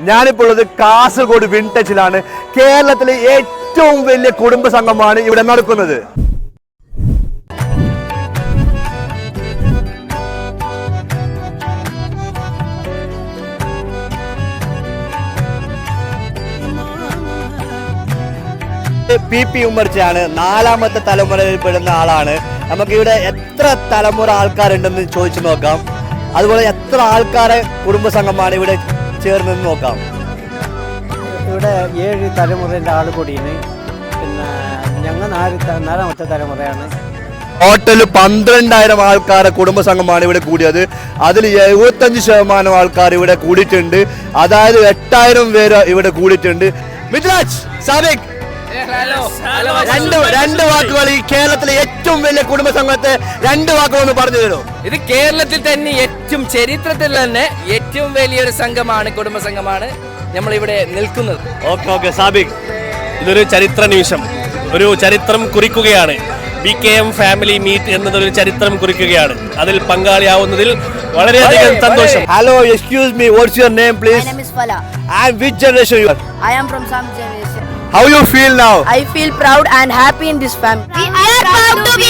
ഞാനിപ്പോൾ ഉള്ളത് കാസർഗോഡ് വിൻടച്ചിലാണ് കേരളത്തിലെ ഏറ്റവും വലിയ കുടുംബ സംഘമാണ് ഇവിടെ നടക്കുന്നത്. പി. പി. ഉമ്മർച്ചയാണ് നാലാമത്തെ തലമുറയിൽ പെടുന്ന ആളാണ്. നമുക്ക് ഇവിടെ എത്ര തലമുറ ആൾക്കാരുണ്ടെന്ന് ചോദിച്ചു നോക്കാം. അതുപോലെ എത്ര ആൾക്കാരെ കുടുംബ സംഘമാണ് ഇവിടെ ചേർന്നെന്ന് നോക്കാം. ഇവിടെ ഏഴ് തലമുറേന്റെ ആൾ കൂടിയാണ് പിന്നെ ഞങ്ങൾ നാല് നാലാമത്തെ തലമുറയാണ്. ടോട്ടൽ പന്ത്രണ്ടായിരം ആൾക്കാരെ കുടുംബസംഘമാണ് ഇവിടെ കൂടിയത്. അതിൽ എഴുപത്തഞ്ച് ശതമാനം ആൾക്കാർ ഇവിടെ കൂടിയിട്ടുണ്ട്. അതായത് എട്ടായിരം പേര് ഇവിടെ കൂടിയിട്ടുണ്ട്. മിഥുരാജ് സാദിഖ്. രണ്ട് രണ്ട് വാക്കുകൾ ഈ കേരളത്തിലെ ഏറ്റവും വലിയ കുടുംബ സംഘത്തെ രണ്ട് വാക്കുകൾ ഒന്ന് പറഞ്ഞു തരൂ ഇത് കേരളത്തിൽ തന്നെ ഏറ്റവും ചരിത്രത്തിൽ തന്നെ ഏറ്റവും വലിയൊരു സംഘമാണ് കുടുംബ സംഘമാണ് നമ്മൾ ഇവിടെ നിൽക്കുന്നത്. ഓക്കെ ഓക്കെ സാബിക് ഇതൊരു ചരിത്ര നിമിഷം. ഒരു ചരിത്രം കുറിക്കുകയാണ്. B K M family meet എന്നതൊരു ചരിത്രം കുറിക്കുകയാണ്. അതിൽ പങ്കാളിയാവുന്നതിൽ വളരെയധികം സന്തോഷം. Hello excuse me what's your name please I am which generation you I am from some generation. How you feel now? I feel proud and happy in this family. We are proud to be